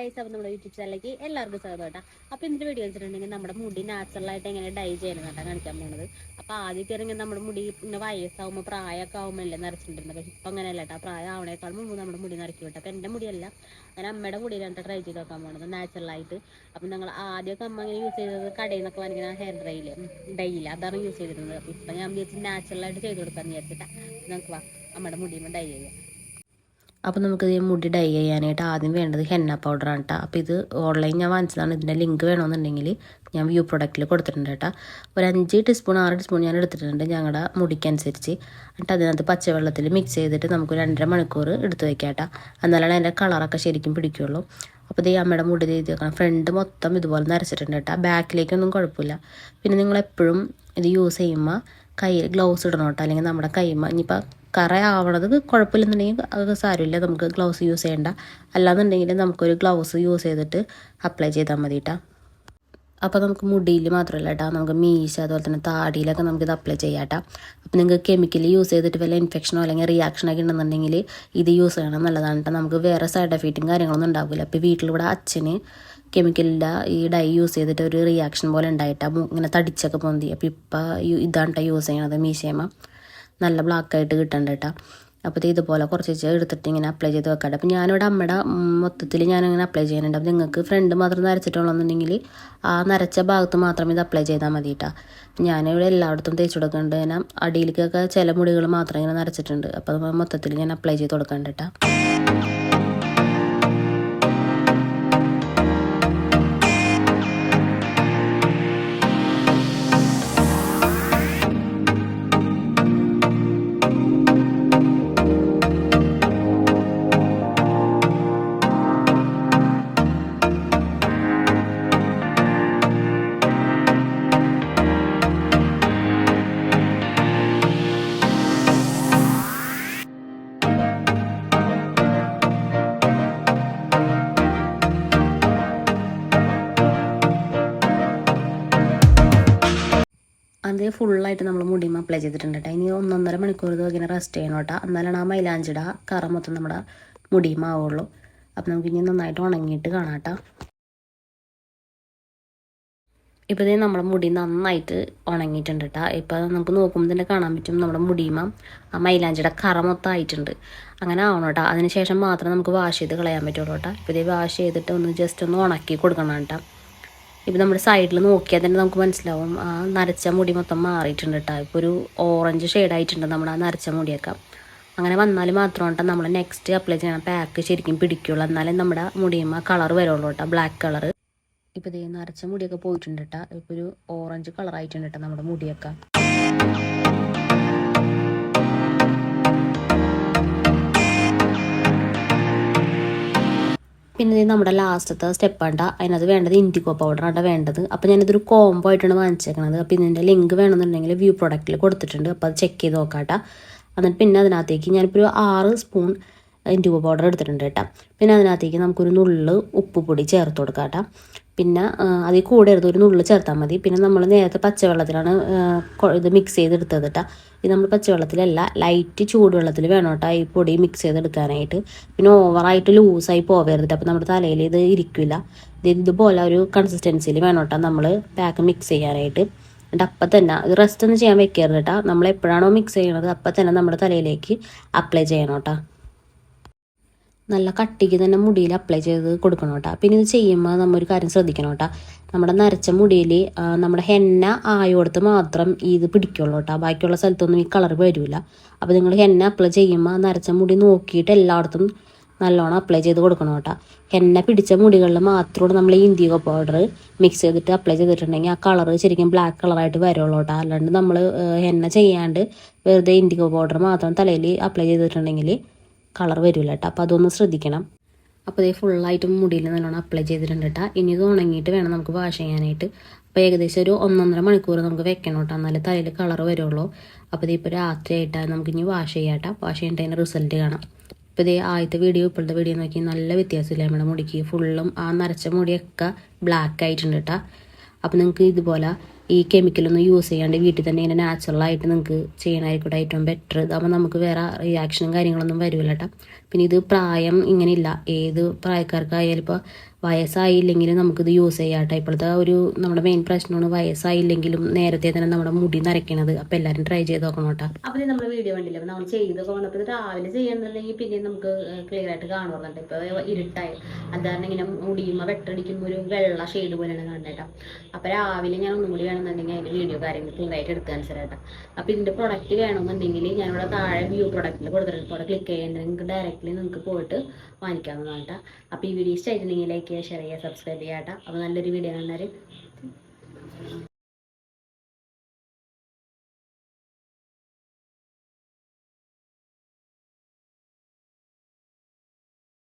Guys അപ്പോൾ നമ്മുടെ YouTube ചാനലിലേക്ക് എല്ലാവർക്കും സ്വാഗതം കേട്ടോ. അപ്പോൾ ഇന്നത്തെ വീഡിയോ വെച്ചിട്ടുണ്ടെങ്കിൽ നമ്മുടെ മുടി നാച്ചുറലായിട്ട് എങ്ങനെ ഡൈ ചെയ്യണം കേട്ടോ കാണിക്കാൻ പോകുന്നത് അപ്പോൾ ആദ്യമൊക്കെ ഇറങ്ങി നമ്മുടെ മുടി പിന്നെ വയസ്സാവുമ്പോൾ പ്രായമൊക്കെ ആവുമ്പോൾ അല്ലേ നരച്ചിട്ടുണ്ടായിരുന്നത് പക്ഷേ ഇപ്പം അങ്ങനെയല്ല കേട്ടോ. പ്രായം ആവണേക്കാൾ മുമ്പ് നമ്മുടെ മുടി നരക്കി വിട്ടു. അപ്പോൾ എന്റെ മുടിയല്ല ഞാൻ അമ്മയുടെ മുടിയിലാണ് ട്രൈ ചെയ്ത് നോക്കാൻ പോകുന്നത് നാച്ചുറലായിട്ട് അപ്പം ഞങ്ങൾ ആദ്യമൊക്കെ അമ്മ ഇങ്ങനെ യൂസ് ചെയ്തത് കടയിൽ നിന്നൊക്കെ വാങ്ങിക്കുന്ന ഹെയർ ഡ്രൈയിൽ ഡൈയിൽ അതാണ് യൂസ് ചെയ്തിരുന്നത്. അപ്പം ഇപ്പം ഞാൻ വിചാരിച്ച് നാച്ചുറലായിട്ട് ചെയ്ത് കൊടുക്കാമെന്ന് വിചാരിച്ചിട്ടാ. നമുക്ക് വാ അമ്മയുടെ മുടിയുമ്പോൾ ഡൈ ചെയ്യാം. അപ്പോൾ നമുക്ക് ഈ മുടി ഡൈ ചെയ്യാനായിട്ട് ആദ്യം വേണ്ടത് ഹെന്ന പൗഡറാണ് കേട്ടോ അപ്പോൾ ഇത് ഓൺലൈൻ ഞാൻ വാങ്ങിച്ചതാണ്. ഇതിന്റെ ലിങ്ക് വേണമെന്നുണ്ടെങ്കിൽ ഞാൻ വ്യൂ പ്രൊഡക്റ്റിൽ കൊടുത്തിട്ടുണ്ട് കേട്ടോ ഒരു അഞ്ച് ടീസ്പൂൺ ആറ് ടീസ്പൂൺ ഞാൻ എടുത്തിട്ടുണ്ട് ഞങ്ങളുടെ മുടിക്കനുസരിച്ച് എന്നിട്ട് അതിനകത്ത് പച്ചവെള്ളത്തിൽ മിക്സ് ചെയ്തിട്ട് നമുക്ക് രണ്ടര മണിക്കൂർ എടുത്തു വയ്ക്കാം കേട്ടോ എന്നാലാണ് അതിന്റെ കളറൊക്കെ ശരിക്കും പിടിക്കുള്ളൂ. അപ്പോൾ ഈ അമ്മയുടെ മുടി ചെയ്ത് വെക്കണം ഫ്രണ്ട് മൊത്തം ഇതുപോലെ നരച്ചിട്ടുണ്ട് കേട്ടോ ബാക്കിലേക്കൊന്നും കുഴപ്പമില്ല. പിന്നെ നിങ്ങൾ എപ്പോഴും ഇത് യൂസ് ചെയ്യുമ്പോൾ കയ്യിൽ ഗ്ലൗസ് ഇടണം കേട്ടോ അല്ലെങ്കിൽ നമ്മുടെ കൈമ ഇനിയിപ്പോൾ കറ ആവണത് കുഴപ്പമില്ലെന്നുണ്ടെങ്കിൽ അത് സാരമില്ല. നമുക്ക് ഗ്ലൗസ് യൂസ് ചെയ്യണ്ട. അല്ലാന്നുണ്ടെങ്കിൽ നമുക്കൊരു ഗ്ലൗസ് യൂസ് ചെയ്തിട്ട് അപ്ലൈ ചെയ്താൽ മതി കേട്ടോ അപ്പോൾ നമുക്ക് മുടിയിൽ മാത്രമല്ല കേട്ടോ നമുക്ക് മീശ അതുപോലെ തന്നെ താടിയിലൊക്കെ നമുക്കിത് അപ്ലൈ ചെയ്യാം കേട്ടോ അപ്പോൾ നിങ്ങൾക്ക് കെമിക്കൽ യൂസ് ചെയ്തിട്ട് വല്ല ഇൻഫെക്ഷനോ അല്ലെങ്കിൽ റിയാക്ഷനൊക്കെ ഉണ്ടെന്നുണ്ടെങ്കിൽ ഇത് യൂസ് ചെയ്യണം നല്ലതാണ് കേട്ടോ നമുക്ക് വേറെ സൈഡ് എഫക്റ്റും കാര്യങ്ങളൊന്നും ഉണ്ടാവില്ല അപ്പോൾ വീട്ടിലിവിടെ അച്ഛന് കെമിക്കലിന്റെ ഈ ഡൈ യൂസ് ചെയ്തിട്ട് ഒരു റിയാക്ഷൻ പോലെ ഉണ്ടായിട്ടാ. ഇങ്ങനെ തടിച്ചൊക്കെ പൊന്തി. അപ്പോൾ ഇപ്പം ഇതാണ് കേട്ടോ യൂസ് ചെയ്യണത് മീശയമ്മ നല്ല ബ്ലാക്കായിട്ട് കിട്ടണ്ട കേട്ടോ അപ്പോൾ ഇത് ഇതുപോലെ കുറച്ച് എടുത്തിട്ട് ഇങ്ങനെ അപ്ലൈ ചെയ്ത് വെക്കട്ടെ അപ്പോൾ ഞാനിവിടെ അമ്മയുടെ മൊത്തത്തിൽ ഞാനിങ്ങനെ അപ്ലൈ ചെയ്യുന്നുണ്ട്. അപ്പോൾ നിങ്ങൾക്ക് ഫ്രണ്ട് മാത്രം നരച്ചിട്ടുള്ളതെന്നുണ്ടെങ്കിൽ ആ നരച്ച ഭാഗത്ത് മാത്രം ഇത് അപ്ലൈ ചെയ്താൽ മതി കേട്ടോ ഞാനിവിടെ എല്ലായിടത്തും തേച്ച് കൊടുക്കുന്നുണ്ട് ഞാൻ അടിയിലേക്കൊക്കെ ചില മുടികൾ മാത്രം ഇങ്ങനെ നരച്ചിട്ടുണ്ട്. അപ്പോൾ മൊത്തത്തിൽ ഞാൻ അപ്ലൈ ചെയ്ത് കൊടുക്കണ്ട കേട്ടോ അത് ഫുള്ളായിട്ട് നമ്മൾ മുടിയും അപ്ലൈ ചെയ്തിട്ടുണ്ട് കേട്ടോ ഇനി ഒന്നൊന്നര മണിക്കൂർ ഇത് ഇങ്ങനെ റെസ്റ്റ് ചെയ്യണം കേട്ടോ എന്നാലാണ് ആ മൈലാഞ്ചിട കറ മൊത്തം നമ്മുടെ മുടിയും ആവുള്ളൂ. അപ്പം നമുക്ക് ഇനി നന്നായിട്ട് ഉണങ്ങിയിട്ട് കാണാം കേട്ടോ ഇപ്പോൾ ഇതേ നമ്മുടെ മുടി നന്നായിട്ട് ഉണങ്ങിയിട്ടുണ്ട് കേട്ടോ ഇപ്പോൾ നമുക്ക് നോക്കുമ്പോൾ തന്നെ കാണാൻ പറ്റും നമ്മുടെ മുടിയുമ ആ മൈലാഞ്ചിട കറ മൊത്തമായിട്ടുണ്ട് അങ്ങനെ ആവണം കേട്ടോ അതിനുശേഷം മാത്രമേ നമുക്ക് വാഷ് ചെയ്ത് കളയാൻ പറ്റുള്ളൂ കേട്ടോ ഇപ്പോൾ ഇതേ വാഷ് ചെയ്തിട്ട് ഒന്ന് ജസ്റ്റ് ഒന്ന് ഉണക്കി കൊടുക്കണം കേട്ടോ ഇപ്പം നമ്മുടെ സൈഡിൽ നോക്കിയാൽ തന്നെ നമുക്ക് മനസ്സിലാവും ആ നരച്ച മുടി മൊത്തം മാറിയിട്ടുണ്ട് കേട്ടോ ഇപ്പോൾ ഒരു ഓറഞ്ച് ഷെയ്ഡായിട്ടുണ്ട് നമ്മുടെ ആ നരച്ച മുടിയൊക്കെ. അങ്ങനെ വന്നാൽ മാത്രം കേട്ടോ നമ്മൾ നെക്സ്റ്റ് അപ്ലൈ ചെയ്യണം പാക്ക് ശരിക്കും പിടിക്കുള്ളൂ. എന്നാലേ നമ്മുടെ മുടിയുമ്പോൾ കളർ വരുള്ളൂ കേട്ടോ ബ്ലാക്ക് കളർ ഇപ്പോൾ ഇതേ നരച്ച മുടിയൊക്കെ പോയിട്ടുണ്ട് കേട്ടോ ഇപ്പോൾ ഒരു ഓറഞ്ച് കളറായിട്ടുണ്ട് കേട്ടോ നമ്മുടെ മുടിയൊക്കെ. പിന്നെ നമ്മുടെ ലാസ്റ്റത്തെ സ്റ്റെപ്പാണ്ട അതിനകത്ത് വേണ്ടത് ഇൻഡിഗോ പൗഡറാണ് വേണ്ടത്. അപ്പോൾ ഞാനിതൊരു കോംബോ ആയിട്ടാണ് വാങ്ങിച്ചേക്കണത്. അപ്പോൾ ഇതിന്റെ ലിങ്ക് വേണമെന്നുണ്ടെങ്കിൽ വ്യൂ പ്രൊഡക്റ്റിൽ കൊടുത്തിട്ടുണ്ട്. അപ്പോൾ അത് ചെക്ക് ചെയ്ത് നോക്കാട്ടോ. എന്നിട്ട് പിന്നെ അതിനകത്തേക്ക് ഞാനിപ്പോൾ ഒരു ആറ് സ്പൂൺ ഇൻഡിഗോ പൗഡർ എടുത്തിട്ടുണ്ട് കേട്ടോ. പിന്നെ അതിനകത്തേക്ക് നമുക്കൊരു നുള്ള് ഉപ്പുപൊടി ചേർത്ത് കൊടുക്കാം കേട്ടോ പിന്നെ അതിൽ കൂടെ ഒരു നുള്ളു ചേർത്താൽ മതി. പിന്നെ നമ്മൾ നേരത്തെ പച്ചവെള്ളത്തിലാണ് ഇത് മിക്സ് ചെയ്തെടുത്തത് കേട്ടോ ഇത് നമ്മൾ പച്ചവെള്ളത്തിലല്ല ലൈറ്റ് ചൂടുവെള്ളത്തിൽ വേണം കേട്ടോ ഈ പൊടി മിക്സ് ചെയ്തെടുക്കാനായിട്ട്. പിന്നെ ഓവറായിട്ട് ലൂസായി പോവരുത് അപ്പോൾ നമ്മുടെ തലയിൽ ഇത് ഇരിക്കില്ല ഇത് ഇതുപോലെ ഒരു കൺസിസ്റ്റൻസിയിൽ വേണം കേട്ടോ നമ്മൾ പാക്ക് മിക്സ് ചെയ്യാനായിട്ട്. എന്നിട്ട് അപ്പം തന്നെ ഇത് റെസ്റ്റ് ഒന്നും ചെയ്യാൻ വെക്കരുത് കേട്ടോ നമ്മൾ എപ്പോഴാണോ മിക്സ് ചെയ്യണത് അപ്പം തന്നെ നമ്മുടെ തലയിലേക്ക് അപ്ലൈ ചെയ്യണം കേട്ടോ നല്ല കട്ടിക്ക് തന്നെ മുടിയിൽ അപ്ലൈ ചെയ്ത് കൊടുക്കണം കേട്ടോ. പിന്നെ ഇത് ചെയ്യുമ്പോൾ നമ്മൾ ഒരു കാര്യം ശ്രദ്ധിക്കണം കേട്ടോ. നമ്മുടെ നരച്ച മുടിയിൽ നമ്മുടെ ഹെന്ന ആയോടത്ത് മാത്രം ഇത് പിടിക്കുള്ളൂ കേട്ടോ. ബാക്കിയുള്ള സ്ഥലത്തൊന്നും ഈ കളർ വരില്ല അപ്പോൾ നിങ്ങൾ ഹെന്ന അപ്ലൈ ചെയ്യുമ്പോൾ നരച്ച മുടി നോക്കിയിട്ട് എല്ലായിടത്തും നല്ലോണം അപ്ലൈ ചെയ്ത് കൊടുക്കണം കേട്ടോ. ഹെന്ന പിടിച്ച മുടികളിൽ മാത്രമാണ് നമ്മൾ ഈ ഇൻഡിഗോ പൗഡർ മിക്സ് ചെയ്തിട്ട് അപ്ലൈ ചെയ്തിട്ടുണ്ടെങ്കിൽ ആ കളർ ശരിക്കും ബ്ലാക്ക് കളറായിട്ട് വരുള്ളൂ കേട്ടോ. അല്ലാണ്ട് നമ്മൾ ഹെന്ന ചെയ്യാണ്ട് വെറുതെ ഇൻഡിഗോ പൗഡർ മാത്രം തലയിൽ അപ്ലൈ ചെയ്തിട്ടുണ്ടെങ്കിൽ കളർ വരില്ല കേട്ടോ അപ്പോൾ അതൊന്ന് ശ്രദ്ധിക്കണം. അപ്പോൾ ഇത് ഫുള്ളായിട്ടും മുടിയിൽ നല്ലോണം അപ്ലൈ ചെയ്തിട്ടുണ്ട് കേട്ടോ ഇനി ഇത് ഉണങ്ങിയിട്ട് വേണം നമുക്ക് വാഷ് ചെയ്യാനായിട്ട്. അപ്പോൾ ഏകദേശം ഒരു ഒന്നൊന്നര മണിക്കൂർ നമുക്ക് വെക്കണം കേട്ടോ എന്നാലേ തലയിൽ കളർ വരുള്ളൂ. അപ്പോൾ ഇത് ഇപ്പോൾ രാത്രി ആയിട്ടാണ് നമുക്ക് ഇനി വാഷ് ചെയ്യാം കേട്ടോ വാഷ് ചെയ്യേണ്ട അതിന്റെ റിസൾട്ട് കാണാം. ഇപ്പോൾ ഇതേ ആദ്യത്തെ വീഡിയോ ഇപ്പോഴത്തെ വീഡിയോ നോക്കി നല്ല വ്യത്യാസമില്ല നമ്മുടെ മുടിക്ക്. ഫുള്ളും ആ നരച്ച മുടിയൊക്കെ ബ്ലാക്ക് ആയിട്ടുണ്ട് കേട്ടോ അപ്പോൾ നിങ്ങൾക്ക് ഇതുപോലെ ഈ കെമിക്കലൊന്നും യൂസ് ചെയ്യാണ്ട് വീട്ടിൽ തന്നെ ഇങ്ങനെ നാച്ചുറലായിട്ട് നിങ്ങൾക്ക് ചെയ്യണമായിരിക്കും ഏറ്റവും ബെറ്റർ ഇതാകുമ്പോൾ നമുക്ക് വേറെ റിയാക്ഷനും കാര്യങ്ങളൊന്നും വരില്ല കേട്ടോ പിന്നെ ഇത് പ്രായം ഇങ്ങനെയില്ല. ഏത് പ്രായക്കാർക്കായാലും ഇപ്പോൾ വയസ്സായില്ലെങ്കിലും നമുക്കിത് യൂസ് ചെയ്യാം കേട്ടോ ഇപ്പോഴത്തെ ഒരു നമ്മുടെ മെയിൻ പ്രശ്നമാണ് വയസ്സായില്ലെങ്കിലും നേരത്തെ തന്നെ നമ്മുടെ മുടി നരയ്ക്കണത്. അപ്പോൾ എല്ലാവരും ട്രൈ ചെയ്ത് നോക്കണം കേട്ടോ. അപ്പോൾ നമ്മൾ വീഡിയോ കണ്ടില്ല? നമ്മൾ ചെയ്ത് വന്നപ്പോൾ രാവിലെ ചെയ്യണമെന്നുണ്ടെങ്കിൽ പിന്നെ നമുക്ക് ക്ലിയർ ആയിട്ട് കാണുന്നുണ്ട് ഇപ്പോൾ ഇരുട്ടായി. അത് കാരണം ഇങ്ങനെ മുടിയുമ്പോൾ വെട്ടടിക്കുമ്പോൾ ഒരു വെള്ള ഷെയ്ഡ് പോലെയാണ് കണ്ടേട്ടാ അപ്പോൾ രാവിലെ ഞാൻ ഒന്നും കൂടി വേണമെന്നുണ്ടെങ്കിൽ അതിന്റെ വീഡിയോ കാര്യങ്ങൾ ക്ലിയർ ആയിട്ട് എടുക്കാൻ മനസ്സിലായിട്ടാ അപ്പോൾ ഇതിന്റെ പ്രൊഡക്റ്റ് വേണമെന്നുണ്ടെങ്കിൽ ഞാനിവിടെ താഴെ വ്യൂ പ്രൊഡക്റ്റിൽ കൊടുത്തിട്ടുണ്ട്. ക്ലിക്ക് ചെയ്യേണ്ടത് നിങ്ങൾക്ക് ഡയറക്റ്റ്ലി നിങ്ങൾക്ക് പോയിട്ട് വാങ്ങിക്കാവുന്നതാണ് കേട്ടോ. അപ്പോൾ ഈ വീഡിയോ ഇഷ്ടമായിട്ടുണ്ടെങ്കിൽ ലൈക്ക് ചെയ്യുക ഷെയർ ചെയ്യുക സബ്സ്ക്രൈബ് ചെയ്യാം കേട്ടോ. അപ്പോൾ നല്ലൊരു വീഡിയോ കാണാൻ